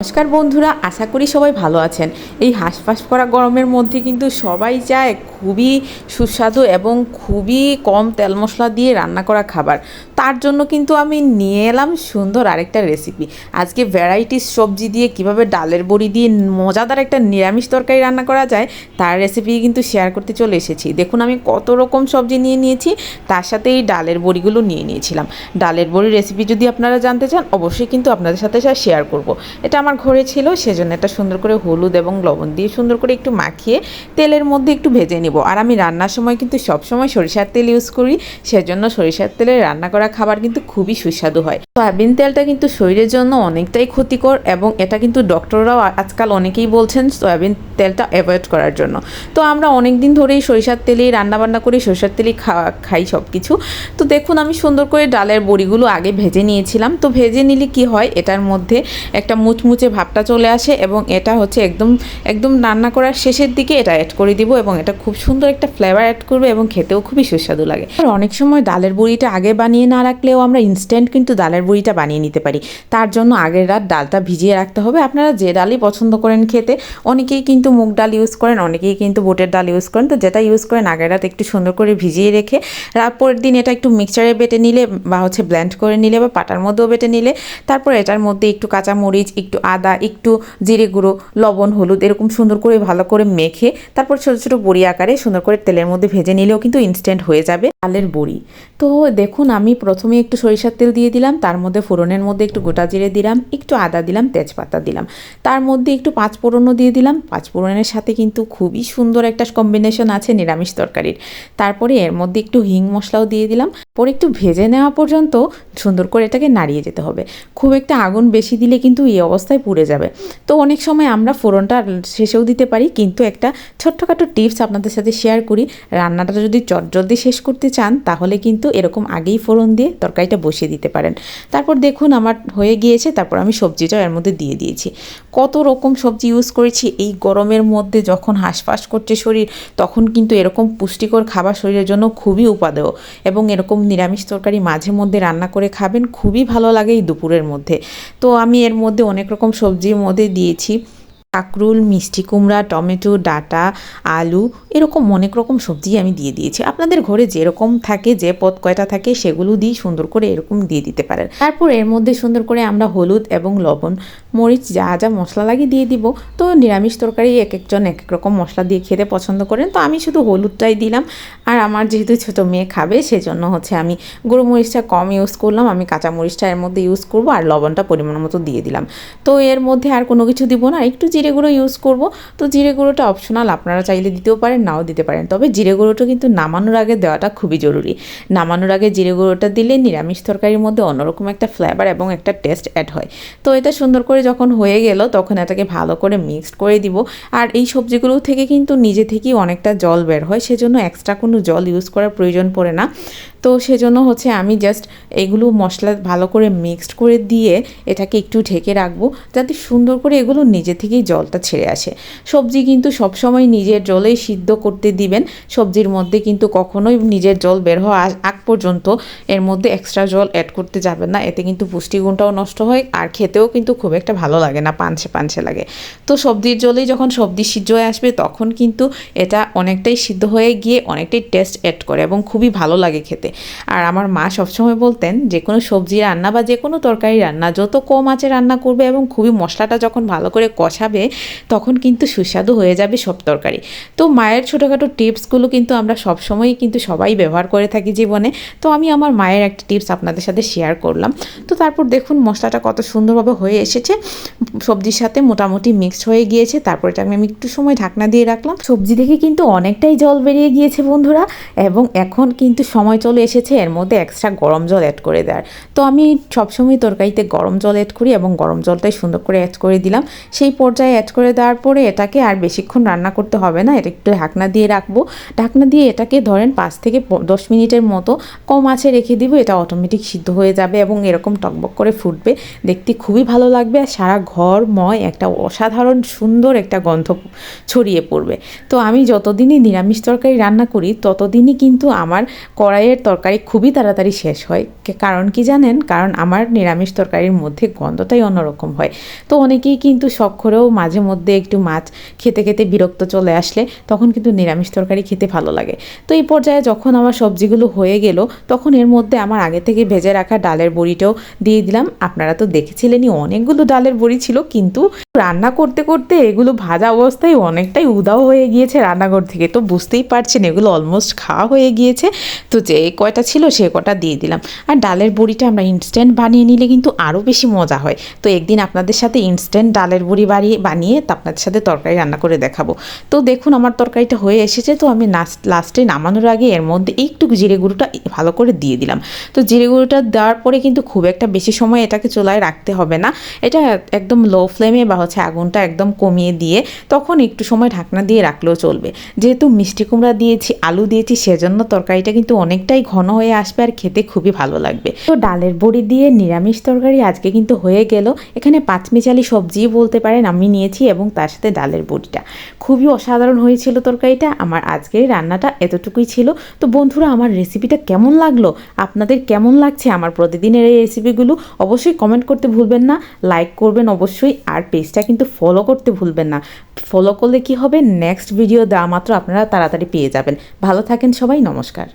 নমস্কার বন্ধুরা, আশা করি সবাই ভালো আছেন। এই হাঁসফাঁস করা গরমের মধ্যে কিন্তু সবাই চায় খুবই সুস্বাদু এবং খুবই কম তেল মশলা দিয়ে রান্না করা খাবার। তার জন্য কিন্তু আমি নিয়ে এলাম সুন্দর আরেকটা রেসিপি আজকে ভ্যারাইটিস সবজি দিয়ে কীভাবে ডালের বড়ি দিয়ে মজাদার একটা নিরামিষ তরকারি রান্না করা যায়, তার রেসিপি কিন্তু শেয়ার করতে চলে এসেছি। দেখুন, আমি কত রকম সবজি নিয়ে নিয়েছি, তার সাথে এই ডালের বড়িগুলো নিয়ে নিয়েছিলাম। ডালের বড়ির রেসিপি যদি আপনারা জানতে চান, অবশ্যই কিন্তু আপনাদের সাথে শেয়ার করব। এটা আমার ঘরে ছিল, সেজন্য এটা সুন্দর করে হলুদ এবং লবণ দিয়ে সুন্দর করে একটু মাখিয়ে তেলের মধ্যে একটু ভেজে নিব। আর আমি রান্নার সময় কিন্তু সবসময় সরিষার তেল ইউজ করি, সেজন্য সরিষার তেলে রান্না করা খাবার কিন্তু খুবই সুস্বাদু হয়। সয়াবিন তেলটা কিন্তু শরীরের জন্য অনেকটাই ক্ষতিকর এবং এটা কিন্তু ডক্টররাও আজকাল অনেকেই বলছেন সয়াবিন তেলটা অ্যাভয়েড করার জন্য। তো আমরা অনেক দিন ধরেই সরিষার তেলেই রান্নাবান্না করি সরিষার তেলেই খাওয়া খাই সব কিছু তো দেখুন আমি সুন্দর করে ডালের বড়িগুলো আগে ভেজে নিয়েছিলাম। তো ভেজে নিলে কি হয়? এটার মধ্যে একটা মুচমুচে ভাবটা চলে আসে এবং এটা হচ্ছে একদম একদম রান্না করার শেষের দিকে এটা অ্যাড করে দিব এবং এটা খুব সুন্দর একটা ফ্লেভার অ্যাড করবে এবং খেতেও খুবই সুস্বাদু লাগে। আর অনেক সময় ডালের বড়িটা আগে বানিয়ে না রাখলেও আমরা ইনস্ট্যান্ট কিন্তু ডালের বড়িটা বানিয়ে নিতে পারি। তার জন্য আগের রাত ডালটা ভিজিয়ে রাখতে হবে। আপনারা যে ডালই পছন্দ করেন খেতে, অনেকেই কিন্তু মুগ ডাল ইউজ করেন, অনেকেই কিন্তু বুটের ডাল ইউজ করেন। তো যেটা ইউজ করেন আগের রাত একটু সুন্দর করে ভিজিয়ে রেখে তারপরের দিন এটা একটু মিক্সচারে বেটে নিলে বা হচ্ছে ব্ল্যান্ড করে নিলে বা পাটার মধ্যেও বেটে নিলে, তারপর এটার মধ্যে একটু কাঁচামরিচ, একটু আদা, একটু জিরে গুঁড়ো, লবণ, হলুদ এরকম সুন্দর করে ভালো করে মেখে, তারপর ছোটো ছোটো বড়ি আকারে সুন্দর করে তেলের মধ্যে ভেজে নিলেও কিন্তু ইনস্ট্যান্ট হয়ে যাবে। ডালের বড়ি। তো দেখুন, আমি প্রথমে একটু সরিষার তেল দিয়ে দিলাম, তার মধ্যে ফোড়নের মধ্যে একটু গোটা জিরে দিলাম, একটু আদা দিলাম, তেজপাতা দিলাম। তার মধ্যে একটু পাঁচ ফোড়নও দিয়ে দিলাম। পাঁচ ফোড়নের সাথে কিন্তু খুবই সুন্দর একটা কম্বিনেশন আছে নিরামিষ তরকারির। তারপরে এর মধ্যে একটু হিং মশলাও দিয়ে দিলাম। পরে একটু ভেজে নেওয়া পর্যন্ত সুন্দর করে এটাকে নাড়িয়ে যেতে হবে। খুব একটা আগুন বেশি দিলে কিন্তু এই অবস্থায় পুড়ে যাবে। তো অনেক সময় আমরা ফোড়নটা শেষেও দিতে পারি, কিন্তু একটা ছোট্টখাটো টিপস আপনাদের সাথে শেয়ার করি। রান্নাটা যদি চটজলদি শেষ করতে চান, তাহলে কিন্তু এরকম আগেই ফোড়ন দিয়ে তরকারিটা বসিয়ে দিতে পারেন। তারপর দেখুন আমার হয়ে গিয়েছে, তারপর আমি সবজিটা এর মধ্যে দিয়ে দিয়েছি। কত রকম সবজি ইউজ করেছি, এই গরমের মধ্যে যখন হাঁসফাঁস করছে শরীর, তখন কিন্তু এরকম পুষ্টিকর খাবার শরীরের জন্য খুবই উপাদেয় এবং এরকম নিরামিষ তরকারি মাঝে মধ্যে রান্না করে খাবেন, খুবই ভালো লাগে এই দুপুরের মধ্যে। তো আমি এর মধ্যে অনেক রকম সবজির মধ্যে দিয়েছি। কাকরুল, মিষ্টি কুমড়া, টমেটো, ডাটা, আলু এরকম অনেক রকম সবজি আমি দিয়ে দিয়েছি। আপনাদের ঘরে যেরকম থাকে, যে পদ কয়টা থাকে সেগুলো দিয়ে সুন্দর করে এরকম দিয়ে দিতে পারেন। তারপর এর মধ্যে সুন্দর করে আমরা হলুদ এবং লবণ, মরিচ, যা যা মশলা লাগে দিয়ে দিব। তো নিরামিষ তরকারি এক একজন এক এক রকম মশলা দিয়ে খেতে পছন্দ করেন। তো আমি শুধু হলুদটাই দিলাম। আর আমার যেহেতু ছোটো মেয়ে খাবে, সেজন্য হচ্ছে আমি মরিচটা কম ইউজ করলাম। আমি কাঁচা মরিচটা এর মধ্যে ইউজ করব আর লবণটা পরিমাণ মতো দিয়ে দিলাম। তো এর মধ্যে আর কোনো কিছু দিব না। একটু জিরে গুঁড়ো ইউজ করব। তো জিরে গুঁড়োটা অপশনাল আপনারা চাইলে দিতেও পারেন, নাও দিতে পারেন। তবে জিরে গুঁড়োটা কিন্তু নামানোর আগে দেওয়াটা খুবই জরুরি। নামানোর আগে জিরে গুঁড়োটা দিলে নিরামিষ তরকারির মধ্যে অন্যরকম একটা ফ্লেভার এবং একটা টেস্ট অ্যাড হয়। তো এটা সুন্দর করে যখন হয়ে গেল, তখন এটাকে ভালো করে মিক্সড করে দিব। আর এই সবজিগুলো থেকে কিন্তু নিজে থেকেই অনেকটা জল বের হয়, সেজন্য এক্সট্রা কোনো জল ইউজ করার প্রয়োজন পড়ে না। তো সেজন্য হচ্ছে আমি জাস্ট এগুলো মশলা ভালো করে মিক্সড করে দিয়ে এটাকে একটু ঢেকে রাখব, যাতে সুন্দর করে এগুলো নিজে থেকেই জলটা ছেড়ে আসে। সবজি কিন্তু সবসময় নিজের জলেই সিদ্ধ করতে দিবেন, সবজির মধ্যে কিন্তু কখনোই নিজের জল বের হওয়া আগ পর্যন্ত এর মধ্যে এক্সট্রা জল অ্যাড করতে যাবেন না। এতে কিন্তু পুষ্টিগুণটাও নষ্ট হয়, আর খেতেও কিন্তু খুব একটা ভালো লাগে না, পানছে পানছে লাগে। তো সবজির জলেই যখন সবজি সিদ্ধ হয়ে আসবে, তখন কিন্তু এটা অনেকটাই সিদ্ধ হয়ে গিয়ে অনেকটাই টেস্ট অ্যাড করে এবং খুবই ভালো লাগে খেতে। আর আমার মা সবসময় বলতেন, যে কোনো সবজি রান্না বা যে কোনো তরকারি রান্না, যত কম আঁচে রান্না করবে এবং খুবই মশলাটা যখন ভালো করে কষাবে, তখন কিন্তু সুস্বাদু হয়ে যাবে সব তরকারি। তো মায়ের ছোটোখাটো টিপসগুলো কিন্তু আমরা সবসময়ই কিন্তু সবাই ব্যবহার করে থাকি জীবনে। তো আমি আমার মায়ের একটা টিপস আপনাদের সাথে শেয়ার করলাম। তো তারপর দেখুন মশলাটা কত সুন্দরভাবে হয়ে এসেছে। সবজির সাথে মোটামুটি মিক্সড হয়ে গিয়েছে। তারপর এটা আমি একটু সময় ঢাকনা দিয়ে রাখলাম। সবজি থেকে কিন্তু অনেকটাই জল বেরিয়ে গিয়েছে বন্ধুরা এবং এখন কিন্তু সময় চলে এসেছে এর মধ্যে এক্সট্রা গরম জল অ্যাড করে দেওয়ার। তো আমি সবসময় তরকারিতে গরম জল অ্যাড করি এবং গরম জলটাই সুন্দর করে অ্যাড করে দিলাম। সেই পর্যায়ে অ্যাড করে দেওয়ার পরে এটাকে আর বেশিক্ষণ রান্না করতে হবে না। এটা একটু ঢাকনা দিয়ে রাখব। ঢাকনা দিয়ে এটাকে ধরেন পাঁচ থেকে দশ মিনিটের মতো কম আঁচে রেখে দিব, এটা অটোমেটিক সিদ্ধ হয়ে যাবে এবং এরকম টকবক করে ফুটবে। দেখতে খুবই ভালো লাগবে আর সারা ঘরময় একটা অসাধারণ সুন্দর একটা গন্ধ ছড়িয়ে পড়বে। তো আমি যতদিনই নিরামিষ তরকারি রান্না করি, ততদিনই কিন্তু আমার কড়াইয়ের তরকারি খুবই তাড়াতাড়ি শেষ হয়। কারণ কি জানেন? কারণ আমার নিরামিষ তরকারির মধ্যে গন্ধটাই অন্যরকম হয়। তো অনেকেই কিন্তু শখ করেও মাঝে মধ্যে একটু মাছ খেতে খেতে বিরক্ত চলে আসলে, তখন কিন্তু নিরামিষ তরকারি খেতে ভালো লাগে। তো এই পর্যায়ে যখন আমার সবজিগুলো হয়ে গেল তখন এর মধ্যে আমার আগে থেকে ভেজে রাখা ডালের বড়িটাও দিয়ে দিলাম। আপনারা তো দেখেছিলেনই, অনেকগুলো ডালের বড়ি ছিল, কিন্তু রান্না করতে করতে এগুলো ভাজা অবস্থায় অনেকটাই উদাও হয়ে গিয়েছে রান্নাঘর থেকে। তো বুঝতেই পারছেন, এগুলো অলমোস্ট খাওয়া হয়ে গিয়েছে। তো যে কয়টা ছিল সে কটা দিয়ে দিলাম। আর ডালের বড়িটা আমরা ইনস্ট্যান্ট বানিয়ে নিলে কিন্তু আরও বেশি মজা হয়। তো একদিন আপনাদের সাথে ইনস্ট্যান্ট ডালের বড়ি বাড়িয়ে, বানিয়ে আপনাদের সাথে তরকারি রান্না করে দেখাবো। তো দেখুন, আমার তরকারিটা হয়ে এসেছে। তো আমি লাস্টে নামানোর আগে এর মধ্যে একটু জিরে গুঁড়োটা ভালো করে দিয়ে দিলাম। তো জিরে গুঁড়োটা দেওয়ার পরে কিন্তু খুব একটা বেশি সময় এটাকে চুলায় রাখতে হবে না। এটা একদম লো ফ্লেমে বা হচ্ছে আগুনটা একদম কমিয়ে দিয়ে তখন একটু সময় ঢাকনা দিয়ে রাখলেও চলবে। যেহেতু মিষ্টি কুমড়া দিয়েছি, আলু দিয়েছি, সেজন্য তরকারিটা কিন্তু অনেকটাই ঘন হয়ে আসবে আর খেতে খুবই ভালো লাগবে। তো ডালের বড়ি দিয়ে নিরামিষ তরকারি আজকে কিন্তু হয়ে গেল। এখানে পাঁচমিচালি সবজি বলতে পারেন, আমি নিয়েছি এবং তার সাথে ডালের বড়িটা। খুবই অসাধারণ হয়েছিল তরকারিটা, আমার আজকের রান্নাটা এতটুকুই ছিল। তো বন্ধুরা, আমার রেসিপিটা কেমন লাগল, আপনাদের কেমন লাগছে আমার প্রতিদিনের এই রেসিপিগুলো অবশ্যই কমেন্ট করতে ভুলবেন না লাইক করবেন অবশ্যই, আর পেজটা কিন্তু ফলো করতে ভুলবেন না। ফলো করলে কি হবে? নেক্সট ভিডিও দেওয়া মাত্র আপনারা তাড়াতাড়ি পেয়ে যাবেন। ভালো থাকেন সবাই, নমস্কার।